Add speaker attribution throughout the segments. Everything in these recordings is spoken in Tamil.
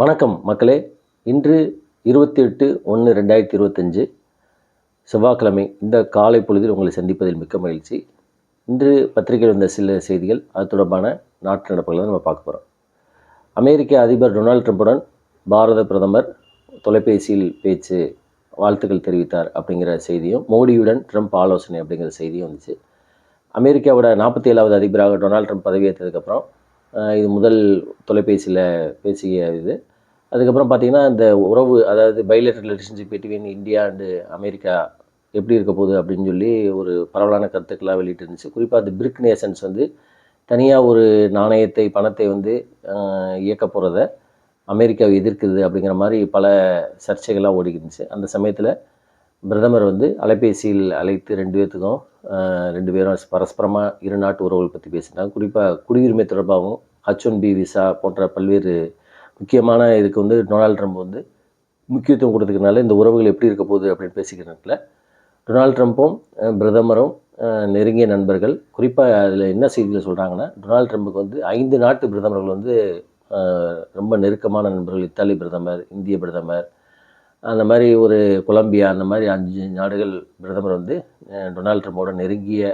Speaker 1: வணக்கம் மக்களே. இன்று இருபத்தி எட்டு ஒன்று ரெண்டாயிரத்தி இருபத்தஞ்சு செவ்வாய்க்கிழமை இந்த காலை பொழுதில் உங்களை சந்திப்பதில் மிக்க மகிழ்ச்சி. இன்று பத்திரிகையில் வந்த சில செய்திகள் அது தொடர்பான நாட்டு நடப்புகளை நம்ம பார்க்க போகிறோம் அமெரிக்க அதிபர் டொனால்ட் ட்ரம்புடன் பாரத பிரதமர் தொலைபேசியில் பேச்சு வாழ்த்துக்கள் தெரிவித்தார் அப்படிங்கிற செய்தியும் மோடியுடன் ட்ரம்ப் ஆலோசனை அப்படிங்கிற செய்தியும் வந்துச்சு. அமெரிக்காவோட நாற்பத்தி ஏழாவது அதிபராக டொனால்ட் ட்ரம்ப் பதவியேற்றதுக்கப்புறம் இது முதல் தொலைபேசியில் பேசிய இது. அதுக்கப்புறம் பார்த்தீங்கன்னா இந்த உறவு அதாவது bilateral relationship between India and America எப்படி இருக்க போகுது அப்படின்னு சொல்லி ஒரு பரவலான கருத்துக்களாக வெளியிட்டு இருந்துச்சு குறிப்பாக அந்த பிரிக் நேஷன்ஸ் வந்து தனியாக ஒரு நாணயத்தை பணத்தை வந்து இயக்க போகிறத அமெரிக்காவை எதிர்க்குது அப்படிங்கிற மாதிரி பல சர்ச்சைகள்லாம் ஓடிக்கிருந்துச்சு அந்த சமயத்தில் பிரதமர் வந்து அலைபேசியில் அழைத்து ரெண்டு பேர்த்துக்கும் ரெண்டு பேரும் பரஸ்பரமாக இரு நாட்டு உறவுகள் பற்றி பேசினாங்க. குறிப்பாக குடியுரிமை தொடர்பாகவும் ஹச் ஒன் பி விசா போன்ற பல்வேறு முக்கியமான இதுக்கு வந்து டொனால்ட் ட்ரம்ப் வந்து முக்கியத்துவம் கொடுத்துக்கிறனால இந்த உறவுகள் எப்படி இருக்க போகுது அப்படின்னு பேசிக்கிறதுல டொனால்ட் ட்ரம்ப்பும் பிரதமரும் நெருங்கிய நண்பர்கள் குறிப்பாக அதில் என்ன செய்தியில் சொல்கிறாங்கன்னா டொனால்ட் ட்ரம்புக்கு வந்து ஐந்து நாட்டு பிரதமர்கள் வந்து ரொம்ப நெருக்கமான நண்பர்கள் இத்தாலி பிரதமர் இந்திய பிரதமர் அந்த மாதிரி ஒரு கொலம்பியா அந்த மாதிரி அஞ்சு நாடுகள் பிரதமர் வந்து டொனால்ட் ட்ரம்போட நெருங்கிய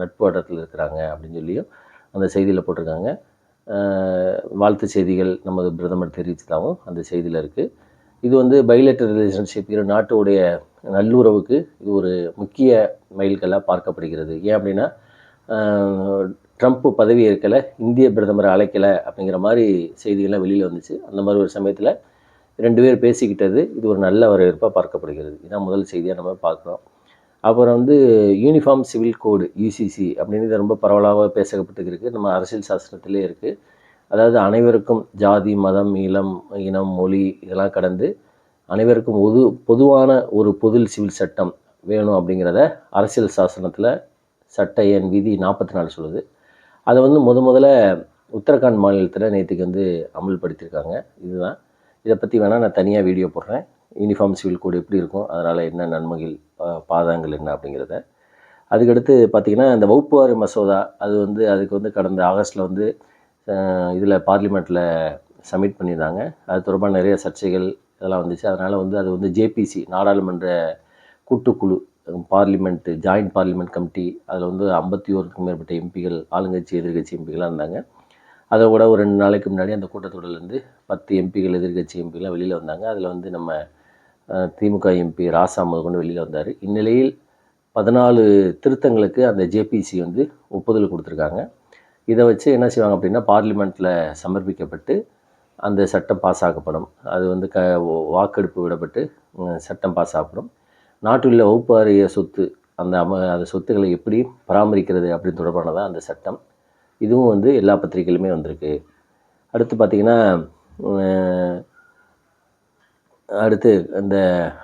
Speaker 1: நட்பு வட்டத்தில் இருக்கிறாங்க அப்படின்னு சொல்லியும் அந்த செய்தியில் போட்டிருக்காங்க. வாழ்த்து செய்திகள் நமது பிரதமர் தெரிவித்ததாகவும் அந்த செய்தியில் இருக்குது இது வந்து பைலேட்டர் ரிலேஷன்ஷிப் இரு நாட்டுடைய நல்லுறவுக்கு இது ஒரு முக்கிய மைல்கல்லாக பார்க்கப்படுகிறது. ஏன் அப்படின்னா ட்ரம்ப் பதவி ஏற்கலை இந்திய பிரதமரை அழைக்கலை அப்படிங்கிற மாதிரி செய்திகள்லாம் வெளியில் வந்துச்சு. அந்த மாதிரி ஒரு சமயத்தில் ரெண்டு பேர் பேசிக்கிட்டது இது ஒரு நல்ல வரவேற்பாக பார்க்கப்படுகிறது. இதான் முதல் செய்தியாக நம்ம பார்க்குறோம். அப்புறம் வந்து யூனிஃபார்ம் சிவில் கோடு யூசிசி அப்படின்னு இது ரொம்ப பரவலாக பேசப்பட்டு இருக்குது நம்ம அரசியல் சாஸ்திரத்திலே இருக்குது அதாவது அனைவருக்கும் ஜாதி மதம் இளம் இனம் மொழி இதெல்லாம் கடந்து அனைவருக்கும் பொது பொதுவான ஒரு பொது சிவில் சட்டம் வேணும் அப்படிங்கிறத அரசியல் சாசனத்தில் சட்ட எண் விதி நாற்பத்தி நாலு சொல்லுது. அதை வந்து முத முதல்ல உத்தரகாண்ட் மாநிலத்தில் நேற்றுக்கு வந்து அமல்படுத்தியிருக்காங்க. இதுதான். இதை பற்றி வேணால் நான் தனியாக வீடியோ போடுறேன். யூனிஃபார்ம் சிவில் கோடு எப்படி இருக்கும் அதனால் என்ன நன்மைகள் பாதங்கள் என்ன அப்படிங்கிறத. அதுக்கடுத்து பார்த்திங்கன்னா இந்த வகுப்புவாரி மசோதா அது வந்து அதுக்கு வந்து கடந்த ஆகஸ்ட்டில் வந்து இதில் பார்லிமெண்ட்டில் சப்மிட் பண்ணியிருந்தாங்க. அது தொடர்பாக நிறைய சர்ச்சைகள் இதெல்லாம் வந்துச்சு. அதனால் வந்து அது வந்து ஜேபிசி நாடாளுமன்ற கூட்டுக்குழு பார்லிமெண்ட் ஜாயிண்ட் பார்லிமெண்ட் கமிட்டி அதில் வந்து ஐம்பத்தி ஓருக்கும் மேற்பட்ட எம்பிகள் ஆளுங்கட்சி எதிர்க்கட்சி எம்பிகளாக இருந்தாங்க. அதை விட ஒரு ரெண்டு நாளைக்கு முன்னாடி அந்த கூட்டத்தொடர்லேருந்து பத்து எம்பிகள் எதிர்க்கட்சி எம்பிகள்லாம் வெளியில் வந்தாங்க. அதில் வந்து நம்ம திமுக எம்பி ராசா முதற்கொண்டு வெளியில் வந்தார். இந்நிலையில் பதினாலு திருத்தங்களுக்கு அந்த ஜேபிசி வந்து ஒப்புதல் கொடுத்துருக்காங்க. இதை வச்சு என்ன செய்வாங்க அப்படின்னா பார்லிமெண்ட்டில் சமர்ப்பிக்கப்பட்டு அந்த சட்டம் பாஸ் ஆக்கப்படும் அது வந்து க வாக்கெடுப்பு விடப்பட்டு சட்டம் பாஸ் ஆகப்படும். நாட்டில் உள்ள வகுப்பாரிய சொத்து அந்த அம அந்த சொத்துக்களை எப்படி பராமரிக்கிறது அப்படின்னு தொடர்பானதான் அந்த சட்டம். இதுவும் வந்து எல்லா பத்திரிகையிலுமே வந்திருக்கு. அடுத்து பார்த்திங்கன்னா அடுத்து அந்த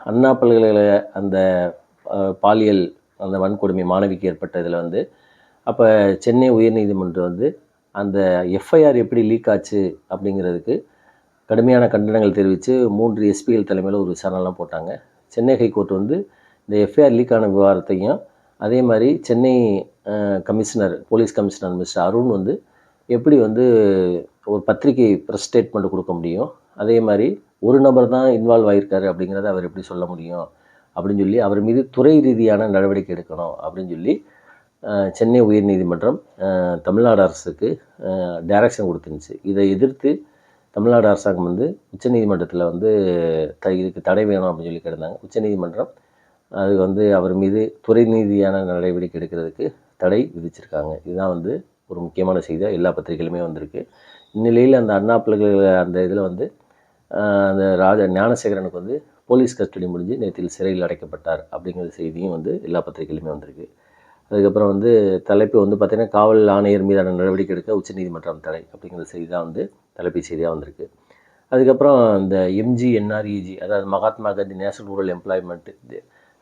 Speaker 1: அண்ணா பல்கலைக்கழக அந்த பாலியல் அந்த வன்கொடுமை மாணவிக்கு ஏற்பட்ட இதில் வந்து அப்போ சென்னை உயர்நீதிமன்றம் வந்து அந்த எஃப்ஐஆர் எப்படி லீக் ஆச்சு அப்படிங்கிறதுக்கு கடுமையான கண்டனங்கள் தெரிவித்து மூன்று எஸ்பிஎல் தலைமையில் ஒரு விசாரணைலாம் போட்டாங்க. சென்னை ஹைகோர்ட் வந்து இந்த எஃப்ஐஆர் லீக் ஆன விவகாரத்தையும் அதே மாதிரி Chennai commissioner police commissioner mister Arun வந்து எப்படி வந்து ஒரு பத்திரிகை ப்ரெஸ் ஸ்டேட்மெண்ட் கொடுக்க முடியும் அதே மாதிரி ஒரு நபர் தான் இன்வால்வ் ஆகியிருக்காரு அப்படிங்கிறத அவர் எப்படி சொல்ல முடியும்? அப்படின்னு சொல்லி அவர் மீது துறை ரீதியான நடவடிக்கை எடுக்கணும் அப்படின்னு சொல்லி சென்னை உயர்நீதிமன்றம் தமிழ்நாடு அரசுக்கு டைரக்ஷன் கொடுத்துருந்துச்சு. இதை எதிர்த்து தமிழ்நாடு அரசாங்கம் வந்து உச்சநீதிமன்றத்தில் வந்து த இதுக்கு தடை வேணும் அப்படின்னு சொல்லி கிடந்தாங்க உச்சநீதிமன்றம் அது வந்து அவர் மீது துறை ரீதியான நடவடிக்கை எடுக்கிறதுக்கு தடை விதிச்சிருக்காங்க. இதுதான் வந்து ஒரு முக்கியமான செய்தியாக எல்லா பத்திரிகையிலுமே வந்திருக்கு. இந்நிலையில் அந்த அண்ணா பிள்ளைகள் அந்த இதில் வந்து அந்த ராஜா ஞானசேகரனுக்கு வந்து போலீஸ் கஸ்டடி முடிஞ்சு நேற்றில் சிறையில் அடைக்கப்பட்டார் அப்படிங்கிற செய்தியும் வந்து எல்லா பத்திரிகையிலுமே வந்திருக்கு. அதுக்கப்புறம் வந்து தலைப்பு வந்து பார்த்திங்கன்னா காவல் ஆணையர் மீதான நடவடிக்கை எடுக்க உச்சநீதிமன்றம் தடை அப்படிங்கிற செய்தி தான் வந்து தலைப்பு செய்தியாக வந்திருக்கு. அதுக்கப்புறம் இந்த எம்ஜி என்ஆர்இஜி அதாவது Mahatma Gandhi national rural employment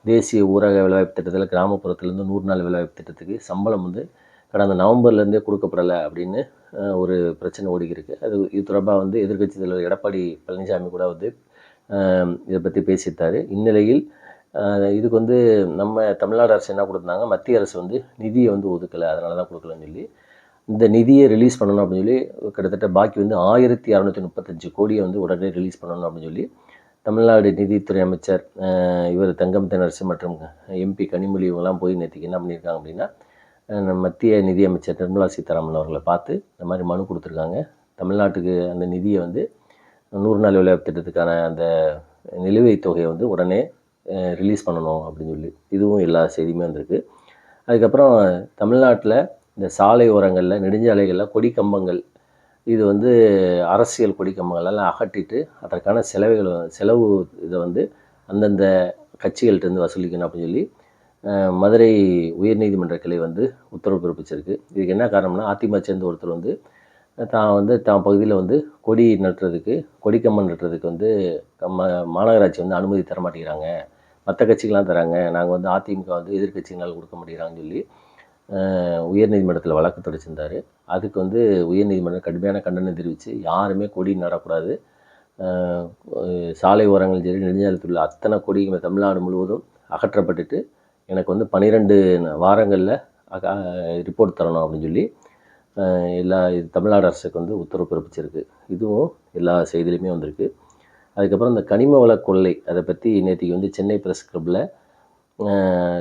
Speaker 1: தேசிய ஊரக வேலைவாய்ப்பு திட்டத்தில் கிராமப்புறத்துலேருந்து நூறு நாள் வேலைவாய்ப்பு திட்டத்துக்கு சம்பளம் வந்து கடந்த நவம்பர்லேருந்தே கொடுக்கப்படலை அப்படின்னு ஒரு பிரச்சனை ஓடிக்கிருக்கு. அது இது தொடர்பாக வந்து எதிர்க்கட்சி தலைவர் எடப்பாடி பழனிசாமி கூட வந்து இதை பற்றி பேசியிருந்தார் இந்நிலையில் இதுக்கு வந்து நம்ம தமிழ்நாடு அரசு என்ன கொடுத்தாங்க? மத்திய அரசு வந்து நிதியை வந்து ஒதுக்கலை. அதனால தான் கொடுக்கலன்னு சொல்லி இந்த நிதியை ரிலீஸ் பண்ணணும் அப்படின்னு சொல்லி கிட்டத்தட்ட பாக்கி வந்து ஆயிரத்தி அறநூற்றி முப்பத்தஞ்சு கோடியை வந்து உடனே ரிலீஸ் பண்ணணும் அப்படின்னு சொல்லி தமிழ்நாடு நிதித்துறை அமைச்சர் இவர் தங்கம் தென்னரசு மற்றும் எம்பி கனிமொழி இவங்கெல்லாம் போய் நேற்றுக்கு என்ன பண்ணியிருக்காங்க அப்படின்னா மத்திய நிதியமைச்சர் நிர்மலா சீதாராமன் அவர்களை பார்த்து இந்த மாதிரி மனு கொடுத்துருக்காங்க. தமிழ்நாட்டுக்கு அந்த நிதியை வந்து நூறு நாள் விளையாட்டு திட்டத்துக்கான அந்த நிலுவைத் தொகையை வந்து உடனே ரிலீஸ் பண்ணணும் அப்படின்னு சொல்லி இதுவும் எல்லா செய்தியுமே வந்திருக்கு. அதுக்கப்புறம் தமிழ்நாட்டில் இந்த சாலை ஓரங்களில் நெடுஞ்சாலைகளில் கொடி கம்பங்கள் இது வந்து அரசியல் கொடி கம்பங்களெல்லாம் அகட்டிட்டு அகற்றிட்டு அதற்கான செலவுகள் செலவு இதை வந்து அந்தந்த கட்சிகள்கிட்டருந்து வசூலிக்கணும் அப்படின்னு சொல்லி மதுரை உயர்நீதிமன்ற கிளை வந்து உத்தரவு பிறப்பிச்சிருக்கு. இதுக்கு என்ன காரணம்னா அதிமுக சேர்ந்த ஒருத்தர் வந்து தான் வந்து தான் பகுதியில் வந்து கொடி நட்டுறதுக்கு கொடிக்கம்பம் நட்டுறதுக்கு வந்து ம மாநகராட்சி வந்து அனுமதி தர மாட்டேங்கிறாங்க. மற்ற கட்சிகள்லாம் தராங்க. நாங்கள் வந்து அதிமுக வந்து எதிர்கட்சிகளால் கொடுக்க மாட்டேங்கிறாங்கன்னு சொல்லி உயர்நீதிமன்றத்தில் வழக்கு தொடச்சிருந்தார். அதுக்கு வந்து உயர்நீதிமன்றம் கடுமையான கண்டனம் தெரிவித்து யாருமே கொடி நடக்கூடாது. சாலை ஓரங்கள் சரி நெடுஞ்சாலத்தில் உள்ள அத்தனை கொடியும் தமிழ்நாடு முழுவதும் அகற்றப்பட்டுட்டு எனக்கு வந்து பன்னிரெண்டு வாரங்களில் ரிப்போர்ட் தரணும் அப்படின்னு சொல்லி எல்லா இது தமிழ்நாடு அரசுக்கு வந்து உத்தரவு பிறப்பிச்சிருக்கு. இதுவும் எல்லா செய்திலையுமே வந்திருக்கு. அதுக்கப்புறம் இந்த கனிம வள கொள்ளை அதை பற்றி நேற்றுக்கு வந்து சென்னை ப்ரெஸ் கிளப்பில்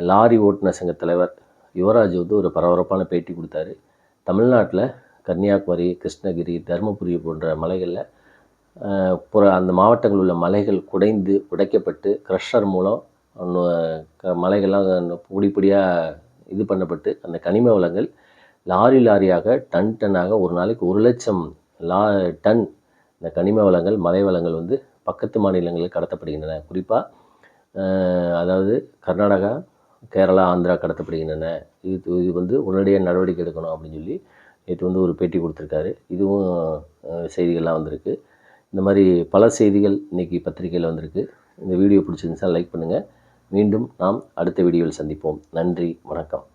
Speaker 1: லாரி ஓட்டுநர் சங்க தலைவர் யுவராஜ் வந்து ஒரு பரபரப்பான பேட்டி கொடுத்தாரு. தமிழ்நாட்டில் கன்னியாகுமரி கிருஷ்ணகிரி தருமபுரி போன்ற மலைகளில் புற அந்த மாவட்டங்களில் உள்ள மலைகள் குடைந்து உடைக்கப்பட்டு க்ரஷர் மூலம் மலைகள்லாம் பொடி பொடியாக இது பண்ணப்பட்டு அந்த கனிம வளங்கள் லாரி லாரியாக டன் டன்னாக ஒரு நாளைக்கு ஒரு லட்சம் லா டன் இந்த கனிம வளங்கள் மலை வளங்கள் வந்து பக்கத்து மாநிலங்களுக்கு கடத்தப்படுகின்றன. குறிப்பாக அதாவது கர்நாடகா கேரளா ஆந்திரா கடத்தப்படுகின்றன. இது இது வந்து உடனடியாக நடவடிக்கை எடுக்கணும் அப்படின்னு சொல்லி நேற்று வந்து ஒரு பேட்டி கொடுத்துருக்காரு. இதுவும் செய்திகள்லாம் வந்திருக்கு. இந்த மாதிரி பல செய்திகள் இன்றைக்கி பத்திரிக்கையில் வந்திருக்கு. இந்த வீடியோ பிடிச்சிருந்துச்சா லைக் பண்ணுங்கள் மீண்டும் நாம் அடுத்த வீடியோவில் சந்திப்போம். நன்றி வணக்கம்.